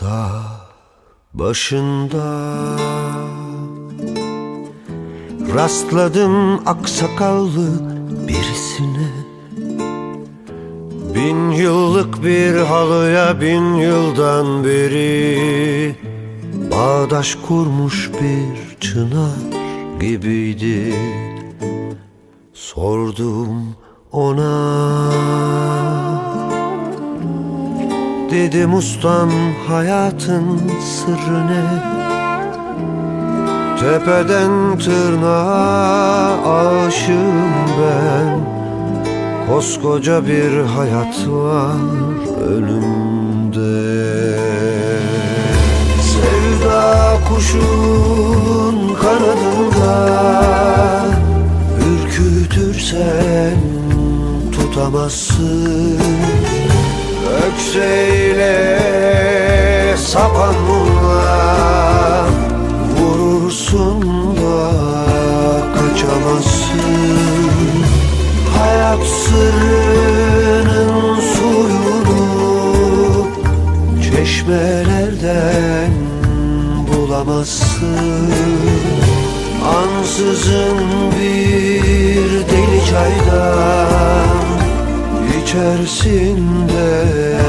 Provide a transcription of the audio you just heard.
Dağ başında. Rastladım aksakallı birisine. Bin yıllık bir halıya bin yıldan beri Bağdaş kurmuş bir çınar gibiydi. Sordum ona Dedim ustam hayatın sırrı ne? Tepeden tırnağa aşığım ben. Koskoca bir hayat var önümde. Sevda kuşun kanadında Ürkütürsen tutamazsın Ökseyle sapanla Vurursun da kaçamazsın. Hayat sırrının suyunu Çeşmelerden bulamazsın. Ansızın bir deli çaydan İçersin de